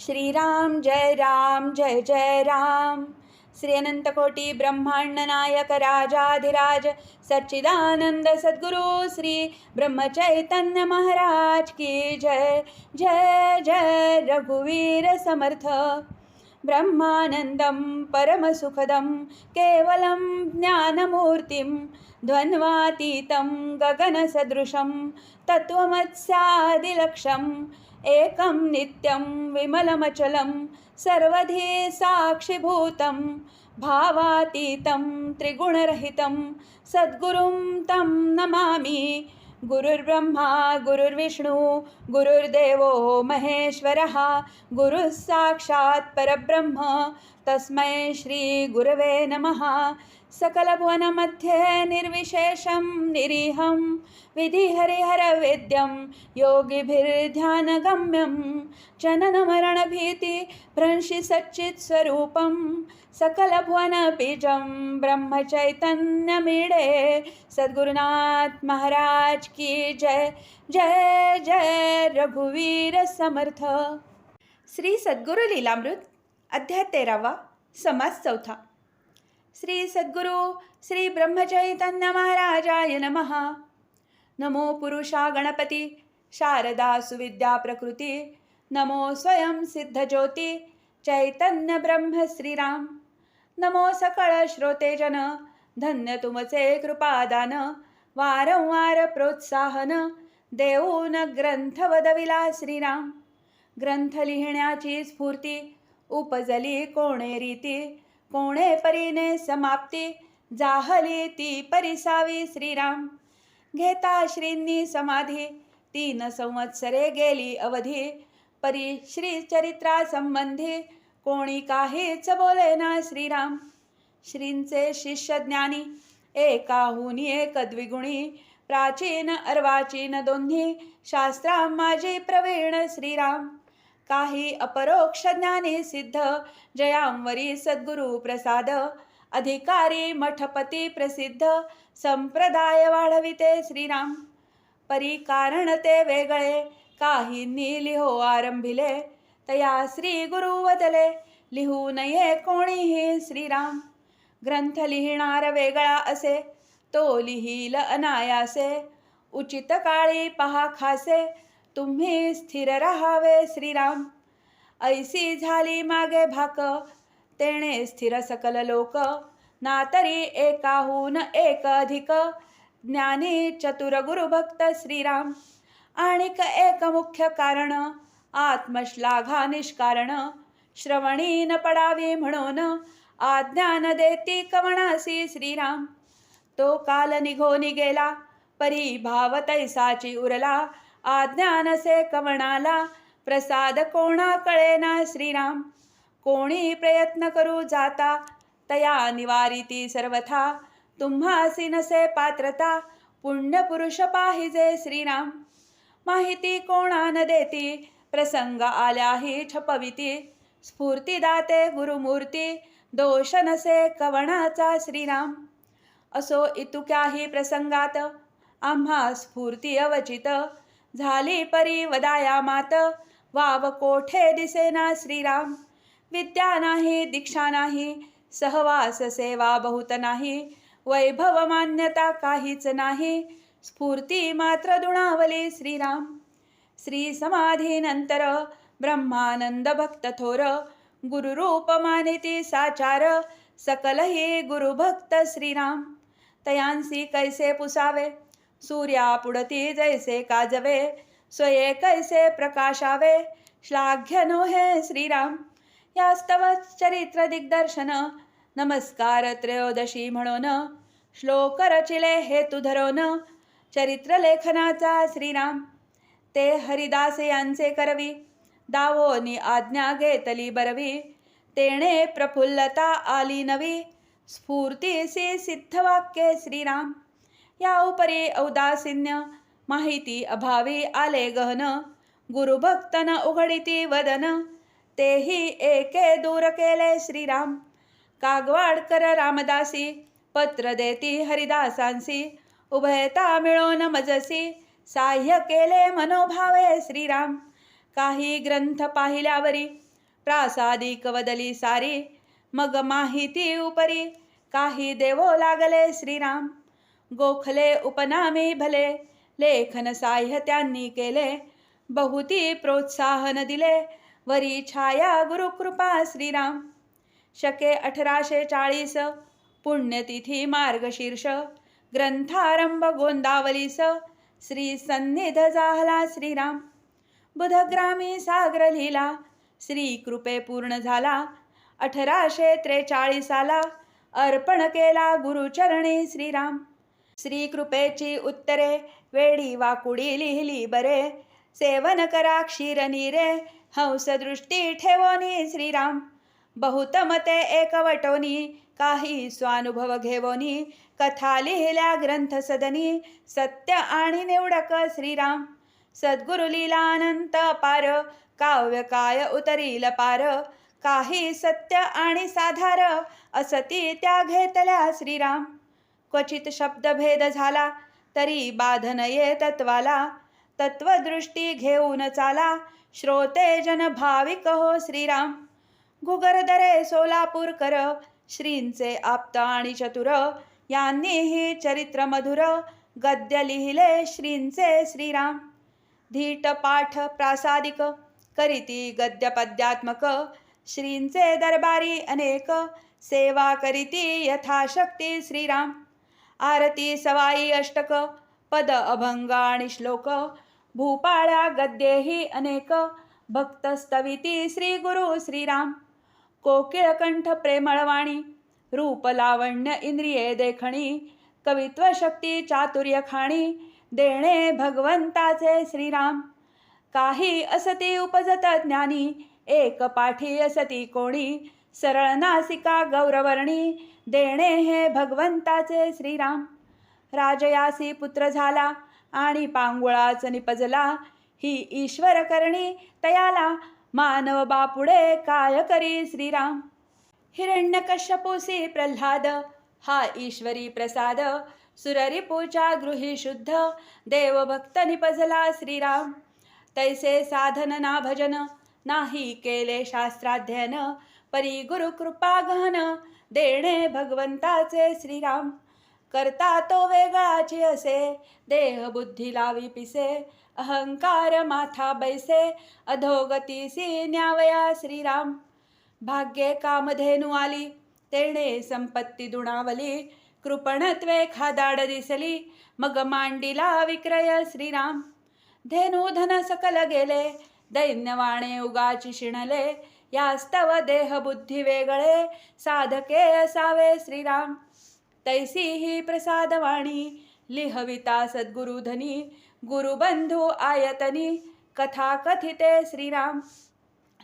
श्रीराम जय राम जय जय राम। श्री अनंतकोटी ब्रह्मांड नायक राजाधिराज सच्चिदानंद सद्गुरु श्री ब्रह्मचैतन्य महाराज की जय जय जय। रघुवीर समर्थ। ब्रह्मानन्दं परमसुखदं केवलं ज्ञानमूर्तिं द्वन्द्वातीतं गगनसदृशं तत्त्वमत्स्यादिलक्षम् एकं नित्यं विमलमचलं सर्वधी साक्षिभूतं भावातीतं त्रिगुणरहितं। सद्गुरुं तं नमामि। गुरुर्ब्रह्मा गुरुर्विष्णु गुरुर्देवो महेश्वरः गुरुः साक्षात् परब्रह्म। तस्मै श्रीगुरवे नमः। सकलभुवनमध्ये निर्विशेषं निरीहं विधिहरिहरवेद्यं योगिभिर्ध्यानगम्यं जननमरणभीतिभ्रंशिसच्चित्स्वरूपं सकलभुवनबीजं ब्रह्मचैतन्यमीडे। सद्गुरुनाथ महाराज की जय जय जय। रघुवीर समर्थ। श्री सद्गुरु लीलामृत अध्याय तेरावा समाज चौथा। श्री सद्गुरु श्री ब्रह्मचैतन्य महाराजाय नमः. नमो पुरुषा गणपती शारदा सुविद्या प्रकृती नमो स्वयं सिद्धज्योती चैतन्य ब्रह्म श्रीराम. नमो सकळ श्रोतेजन धन्य तुमचे कृपादान वारंवार प्रोत्साहन देऊन ग्रंथ वदविला श्रीराम. ग्रंथ लिहिण्याची स्फूर्ती उपजली कोणे रीती कोणे परीने समाप्ती जाहली ती परिसावी श्रीराम घेता श्रींनी समाधी तीन संवत्सरे गेली अवधी परी श्री चरित्रा संबंधी कोणी काहीच बोले ना श्रीराम श्रींचे शिष्य ज्ञानी एकाहुनी एक द्विगुणी प्राचीन अर्वाचीन दोन्ही शास्त्रा माझी प्रवीण श्रीराम काही अपरोक्ष ज्ञानी सिद्ध. जयांवरी सद्गुरु प्रसाद. अधिकारी मठपती प्रसिद्ध. संप्रदाय वाढविते श्रीराम. परी कारण ते वेगळे काहींनी लिहो आरंभिले. तया श्री गुरु वदले. लिहू नये कोणीही श्रीराम. ग्रंथ लिहिणार वेगळा असे. तो लिहिल अनायासे. उचित काळी पहा खासे. तुम्ही स्थिर राहावे श्रीराम. ऐसी झाली मागे भाक. तेणे स्थिर सकल लोक. ना तरी एकाहून एक अधिक. ज्ञानी चतुर गुरुभक्त श्रीराम. आणिक एक मुख्य कारण. आत्मश्लाघा निष्कारण. श्रवणी न पडावी म्हणून आज्ञान देती कवणासी श्रीराम. तो काल निघो गेला. परी भाव तैसाची उरला. आज्ञानसे कवणाला प्रसाद कोणा कळेना श्रीराम. कोणी प्रयत्न करू जाता तया निवारिती सर्वथा. तुम्हासी नसे पात्रता पुण्यपुरुष पाहिजे श्रीराम. माहिती कोणा न देती प्रसंग आल्याही छपविती स्फूर्तिदाते गुरुमूर्ती दोष नसे कवणाचा श्रीराम. असो इतुक्याही प्रसंगात आम्हा स्फूर्ती अवचित. झाली परी वदाया मात. वाव कोठे दिसेना श्रीराम. विद्या नाही दीक्षा नाही सहवास सेवा बहुत नाही. वैभव मान्यता काहीच नाही. स्फूर्ती मात्र दुणावली श्रीराम. श्री समाधीनंतर ब्रह्मानंद भक्त थोर. गुरुरूप मानिती साचार. सकलही गुरुभक्त श्रीराम. तयांसी कैसे पुसावे? सूर्या पुडती जैसे काजवे स्वये कैसे प्रकाशावे? श्लाघ्य नो हे श्रीराम। यास्तव चरित्र दिग्दर्शन। नमस्कार त्रयोदशी म्हणून। श्लोक रचिले हेतू धरून। चरित्र लेखनाचा श्रीराम। ते हरिदास यांचे करवी। दावोनी आज्ञा घेतली बरवी। तेणे प्रफुल्लता आली नवी। स्फूर्तीसी सिद्धवाक्ये श्रीराम। या उपरे औदासीन्य माहिती अभावी आले गहन. गुरुभक्तन उघडिती वदन. तेही एके दूर केले श्रीराम. कागवाडकर रामदासी पत्र देती हरिदासांसी. उभयता मिळून मजसी. साह्य केले मनोभावे श्रीराम. काही ग्रंथ पाहिल्यावरी प्रासादी कवदली सारी. मग माहिती उपरी काही देवो लागले श्रीराम. गोखले उपनामी भले लेखन साह्य त्यांनी केले बहुती प्रोत्साहन दिले वरी छाया गुरुकृपा श्रीराम. शके अठराशे चाळीस पुण्यतिथी मार्गशीर्ष ग्रंथारंभ गोंदावलीस श्री सन्निध जाहला श्रीराम. बुधग्रामी सागर लिहिला श्री कृपे पूर्ण झाला अठराशे त्रेचाळीसाला अर्पण केला गुरुचरणी श्रीराम. श्री कृपेची उत्तरे वेडी वाकुडी लिहिली बरे. सेवन करा क्षीर नीरे हंसदृष्टी ठेवोनी श्रीराम. बहुत मते एकवटोनी काही स्वानुभव घेवोनी. कथा लिहिल्या ग्रंथ सदनी सत्य आणि निवडक श्रीराम. सद्गुरु लीलानंत पार काव्य काय उतरील पार. काही सत्य आणि साधार असती त्या घेतल्या श्रीराम. क्वचित शब्दभेद झाला तरी बाधन ये तत्वाला. तत्वदृष्टी घेऊन चाला श्रोते जन भाविक हो श्रीराम. गुगरदरे सोलापूरकर श्रींचे आप्त आणि चतुर यांनीही चरित्र मधुर गद्य लिहिले श्रींचे श्रीराम. धीट पाठ प्रासादिक करीती गद्यपद्यात्मक श्रींचे दरबारी अनेक सेवा करीती यथाशक्ती श्रीराम. आरती सवाई अष्टक पद अभंग आणि श्लोक भूपाळ्या गद्येही अनेक भक्तस्तविती श्री गुरु श्रीराम कोकिळकंठ प्रेमळवाणी रूप लावण्य इंद्रिये देखणी कवित्व शक्ती चातुर्य खाणी देणे भगवंताचे श्रीराम. काही असती उपजत ज्ञानी एक पाठी असती कोणी सरळ नासिका गौरवर्णी देणे हे भगवंताचे श्रीराम. राजयासी पुत्र झाला आणि पांगुळाच निपजला. ही ईश्वर करणी तयाला मानव बापुडे काय करी श्रीराम. हिरण्यकश्यपूसी प्रल्हाद हा ईश्वरी प्रसाद. सुररिपूच्या गृही शुद्ध देवभक्त निपजला श्रीराम. तैसे साधन ना भजन नाही केले शास्त्राध्ययन. परी गुरुकृपा गहन देणे भगवंताचे श्रीराम. करता तो वेगळाची असे देह बुद्धी लावी पिसे अहंकार माथा बैसे अधोगतीसी न्यावया श्रीराम. भाग्ये कामधेनु आली तेणे संपत्ती दुणावली कृपणत्वे खादाड दिसली मग मांडीला विक्रय श्रीराम. धेनु धन सकल गेले दैन्यवाणे उगाची शिणले यास्तव देह बुद्धी वेगळे साधके असावे श्रीराम. तैसी ही प्रसादवाणी लिहविता सद्गुरुधनी गुरुबंधू आयतनी कथा कथिते श्रीराम.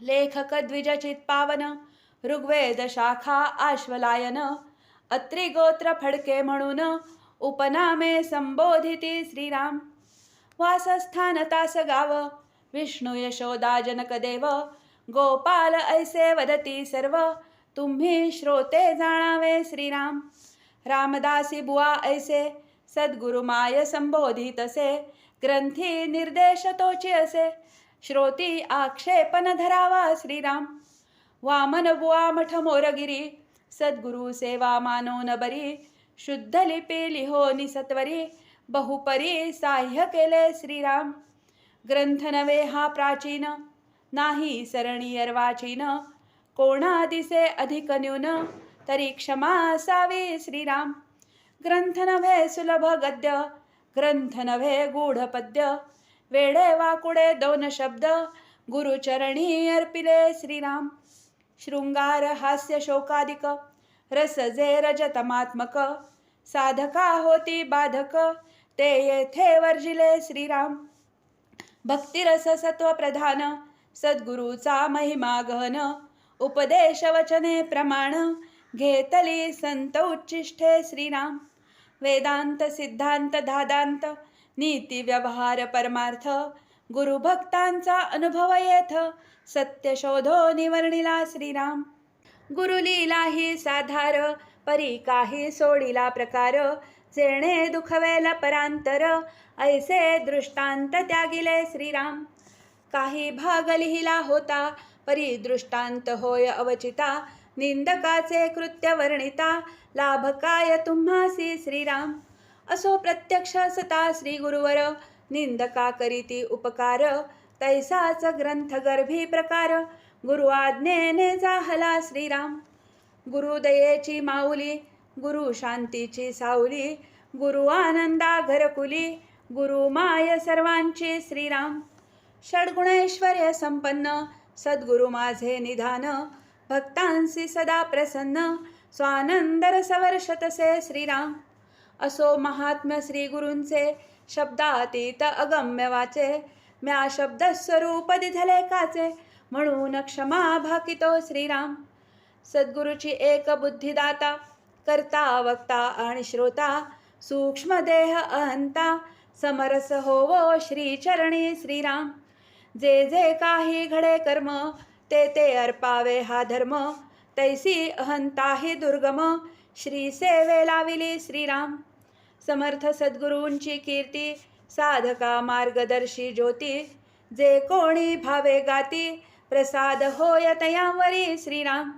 लेखक द्विजचित पावन ऋग्वेद शाखा आश्वलायन अत्रिगोत्र फडके म्हणून उपनामे संबोधिती श्रीराम. वासस्थान तास गाव विष्णू यशोदा जनक देव गोपाल ऐसे वदती सर्व. तुम्ही श्रोते जाणावे श्रीराम. रामदासी बुवा ऐसे. सद्गुरु माय संबोधितसे ग्रंथी निर्देश तोची असे. श्रोती आक्षेपन धरावा श्रीराम. वामन बुवा मठ मोरगिरी. सद्गुरु सेवा मानो नबरी शुद्ध लिपी लिहो निसत्वरी. बहुपरी साह्य केले श्रीराम. ग्रंथ नवे हा प्राचीन. नाही सरणी अर्वाचीन कोणा दिसे अधिक न्यून? तरी क्षमा असावी श्रीराम। ग्रंथ नव्हे सुलभ गद्य ग्रंथ नव्हे गूढ पद्य वेडे वाकुडे दोन शब्द। गुरुचरणी अर्पिले श्रीराम। शृंगार हास्य शोकादिक। रस जे रजतमात्मक। साधका होती बाधक। ते येथे वर्जिले श्रीराम। भक्तिरस सत्व प्रधान सद्गुरूचा महिमा गहन उपदेश वचने प्रमाण घेतली संत उच्चिष्ठे श्रीराम. वेदांत सिद्धांत धादांत नीती व्यवहार परमार्थ गुरुभक्तांचा अनुभव येथ सत्य शोधो निवर्णिला श्रीराम. गुरुलीला ही साधार परी काही सोडिला प्रकार जेणे दुखवेल परांतर ऐसे दृष्टांत त्यागिले श्रीराम. काही भाग लिहिला होता परी दृष्टांत होय अवचिता निंदकाचे कृत्य वर्णिता लाभ काय तुम्हासी श्रीराम? असो प्रत्यक्ष सता श्री गुरुवर निंदका करीती उपकार तैसाच ग्रंथ गर्भी प्रकार गुरु आज्ञेने जाहला श्रीराम. गुरुदयेची माऊली गुरु शांतीची सावली गुरु आनंदा घरकुली गुरु माय सर्वांची श्रीराम. षड्गुणैश्वर्य संपन्न सद्गुरु माझे निधान भक्तांसी सदा प्रसन्न स्वानंद सवर्षतसे श्रीराम। असो महात्म्य श्रीगुरूंचे शब्दातीत अगम्य वाचे म्या शब्दस्वरूप दिधले काचे म्हणून क्षमा भाकितो श्रीराम। सद्गुरूची एक बुद्धिदाता करता वक्ता आणि श्रोता सूक्ष्म देह अहंता समरस होवो श्रीचरणी श्रीराम। जे जे काही घडे कर्म ते ते अर्पावे हा धर्म. तैसी अहंता ही दुर्गम श्री सेवे लाविली श्रीराम. समर्थ सद्गुरूंची कीर्ती साधका मार्गदर्शी ज्योती. जे कोणी भावे गाती प्रसाद होय तयांवरी श्रीराम.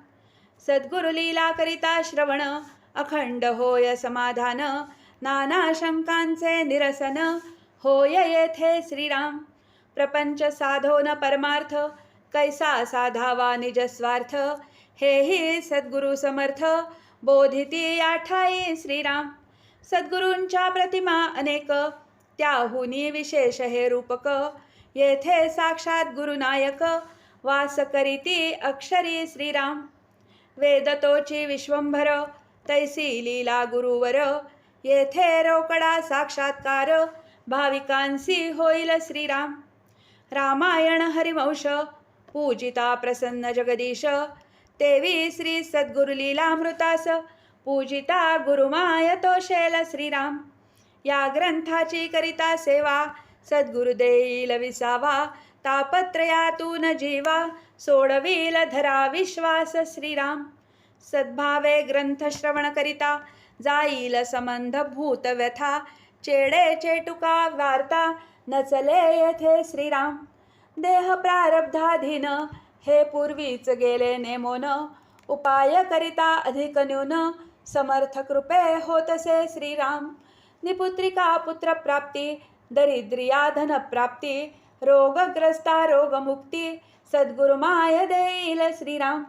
सद्गुरु लीला करिता श्रवण अखंड होय समाधान. नाना शंकांचे निरसन होय येथे श्रीराम. प्रपंच साधोन परमार्थ कैसा साधावा निज स्वार्थ? हेही सद्गुरु समर्थ बोधिती आठाई श्रीराम। सद्गुरूंच्या प्रतिमा अनेक त्याहुनी विशेष हे रूपक। येथे साक्षात गुरुनायक वास करीती अक्षरी श्रीराम। वेदतोची विश्वंभर तैसी लीला गुरुवर। येथे रोकडा साक्षात्कार भाविकांसी होईल श्रीराम। रामायण हरिवंश पूजिता प्रसन्न जगदीश तेवी श्री सद्गुरुलीलामृतास पूजिता गुरुमाय तोषेल श्रीराम. या ग्रंथाची करिता सेवा सद्गुरुदेईल विसावा तापत्रयातून जीवा सोडवील धरा विश्वास श्रीराम. सद्भावे ग्रंथ श्रवण करिता जाईल संबंध भूत व्यथा चेडे चेटुका वार्ता नचले येथे श्रीराम. देह प्रारब्धाधीन हे पूर्वीच गेले नेमोन. उपाय करिता अधिक न्यून समर्थ कृपे होतसे श्रीराम. निपुत्रिका पुत्रप्राप्ती दरिद्रिया धनप्राप्ती रोगग्रस्ता रोगमुक्ती सद्गुरुमाय देईल श्रीराम.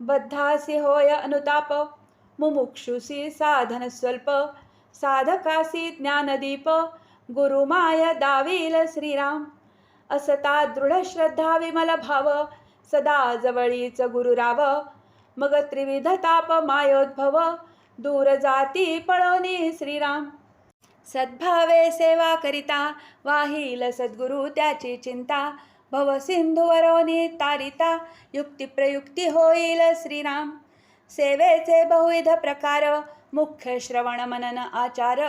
बद्धासी होय अनुताप मुमुक्षुसी साधन स्वल्प साधकासी ज्ञानदीप गुरुमाय दावील श्रीराम. असता दृढ श्रद्धा विमल भाव सदा जवळीच गुरुराव मग त्रिविध ताप मायोद्भव दूर जाती पळोनी श्रीराम. सद्भावे सेवा करिता वाहील सद्गुरु त्याची चिंता. भव सिंधुवरोनी तारिता युक्तिप्रयुक्ती होईल श्रीराम. सेवेचे बहुविध प्रकार मुख्य श्रवण मनन आचार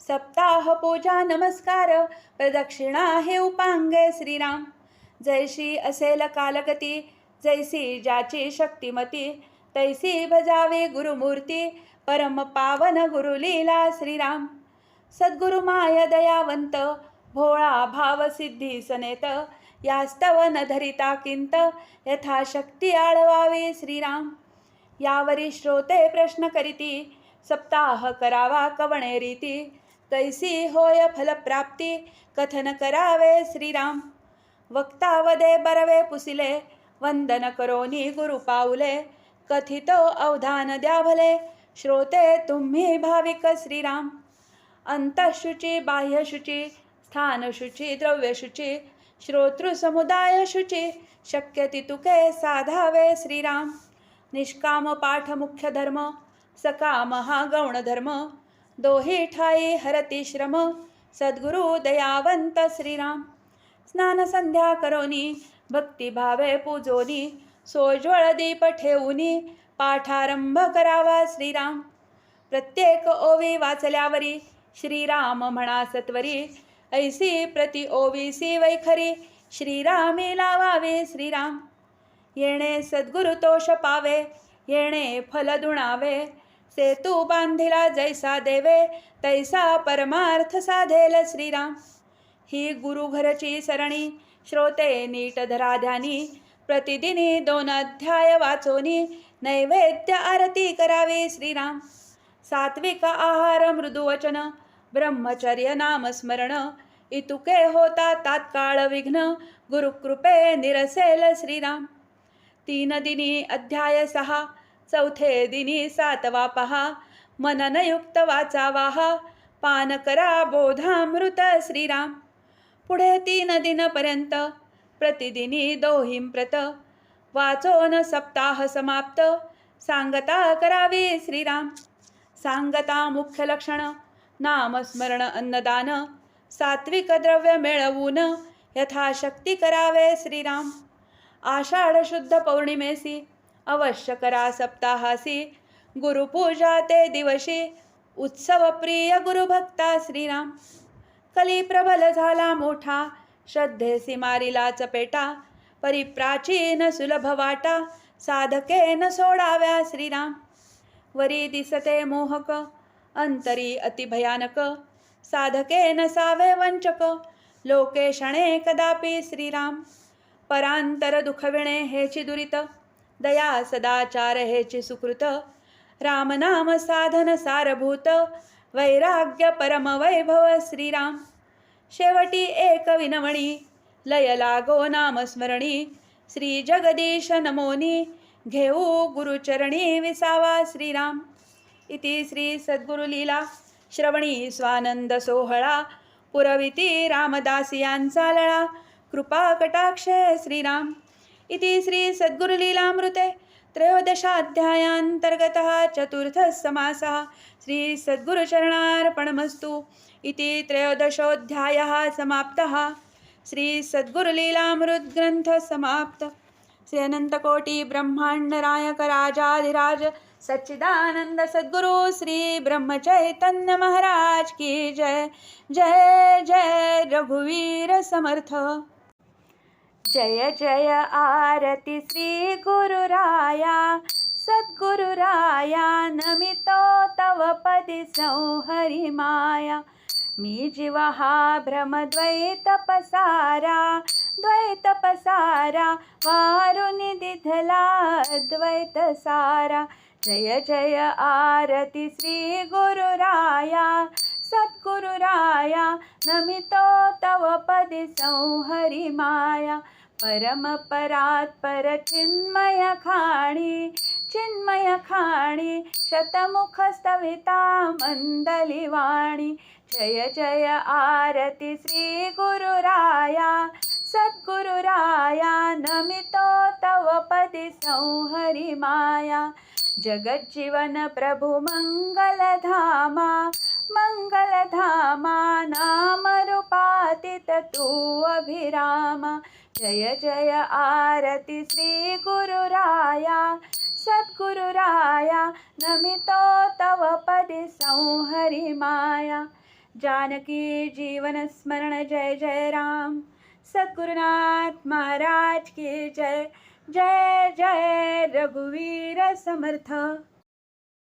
सप्ताह पूजा नमस्कार प्रदक्षिणा हे उपांगे श्रीराम. जैशी असेल कालगती जैसी ज्याची शक्तिमती तैसी भजावे गुरुमूर्ती परम पावन गुरुलीला श्रीराम. सद्गुरु माय दयावंत भोळा भाव सिद्धी सनेत यास्तव न धरिता किंत यथाशक्ती आळवावे श्रीराम. यावरी श्रोते प्रश्न करीती सप्ताह करावा कवणे रीती? कैसी होय फलप्राप्ती? कथन करावे श्रीराम? वक्तावदे बरवे पुसिले? वंदन करोनी गुरु पाऊले? कथितो अवधान द्या भले श्रोते तुम्ही भाविक श्रीराम। अंतःशुची बाह्यशुची स्थानशुची द्रव्यशुची श्रोतृसमुदाय शुची शक्य तितुके साधावे श्रीराम। निष्काम पाठ मुख्य धर्म। सका महागौणधर्म. गौण धर्म दोही ठाई हरती श्रम. सद्गुरु दयावंत श्रीराम. स्नान संध्या करोनी भक्तिभावे पूजोनी सोज्वळ दीप ठेवूनी पाठारंभ करावा श्रीराम. प्रत्येक ओवी वाचल्यावरी श्रीराम म्हणा सत्वरी ऐसी प्रति ओवीसी वैखरी श्रीरामे लावावे श्रीराम. येणे सद्गुरु तोष पावे येणे फल दुणावे सेतू बांधिला जैसा देवे तैसा परमार्थ साधेल श्रीराम. ही गुरुघरची सरणी श्रोते नीट धराध्यानी प्रतिदिनी दोन अध्याय वाचोनी नैवेद्य आरती करावी श्रीराम. सात्विक आहार मृदुवचन ब्रह्मचर्य नामस्मरण इतुके होता तात्काळ विघ्न गुरुकृपे निरसेल श्रीराम. तीन दिनी अध्याय सहा चौथे दिनी सातवा पहा मननयुक्त वाचावाह पान करा बोधामृत श्रीराम. पुढे तीन दिनपर्यंत प्रतिदिनी दोहिं प्रत. वाचोन सप्ताह समाप्त सांगता करावी श्रीराम. सांगता मुख्य लक्षण नामस्मरण अन्नदान सात्विक द्रव्य मिळवून यथाशक्ती करावे श्रीराम. आषाढ शुद्ध पौर्णिमेसी अवश्य करा सप्ताहासी. गुरुपूजा ते दिवशी. उत्सव प्रिय गुरुभक्ता श्रीराम. कली प्रबल झाला मोठा. श्रद्धेसी मारिला चपेटा परिप्राचीन सुलभ वाटा. साधके न सोडाव्या श्रीराम. वरी दिसते मोहक. अंतरी अतिभयानक साधके सावे वंचक. लोके क्षणे कदापि श्रीराम. परांतर दुखविणे हेची दुरित. दया सदाचार हेची सुकृत। रामनाम साधन सारभूत। वैराग्य परम वैभव श्रीराम। शेवटी एक विनवणी। लय लागो नामस्मरणी श्री जगदीश नमोनी। घेऊ गुरुचरणी विसावा श्रीराम। इति श्री सद्गुरुलीला। श्रवणी स्वानंद सोहळा। पुरविती रामदासियांचा लळा। कृपा कटाक्षे श्रीराम। इति श्री सद्गुरुलीलामृते त्रयोदशाध्यायान्तर्गतः चतुर्थः समासः श्रीसद्गुरुचरणार्पणमस्तु इति त्रयोदशोऽध्यायः समाप्तः श्रीसद्गुरुलीलामृद्ग्रन्थः समाप्तः श्री अनन्तकोटिब्रह्माण्डनायकराजाधिराज सच्चिदानन्द सद्गुरु श्री ब्रह्मचैतन्य महाराज की जय। जय जय रघुवीर समर्थ जय जय आरती श्री गुरुराया. सद्गुरुराया नमितो तव पदि संहरि माया. मी जीव हा भ्रमद्वैत द्वैत पसारा वारुनि दिधला द्वैतसारा जय जय आरती श्री गुरुराया. सद्गुरुराया नमितो तव पदि संहरि माया. परमपरात् परचिन्मय खाणी चिन्मय खाणी शतमुखस्तविता मन्दलिवाणी जय जय आरती श्रीगुरुराया सद्गुरुराया नमितो तव पदि संहरि माया। जगज्जीवन प्रभु मङ्गलधामा मङ्गलधामा नामरूपातित तू अभिरामा। जय जय आरती श्री गुरुराया सद्गुरुराया नमितो तव पदे संहरि माया। जानकी जीवन स्मरण जय जय राम। सद्गुरुनाथ महाराज की जय। जय जय रघुवीर समर्थ।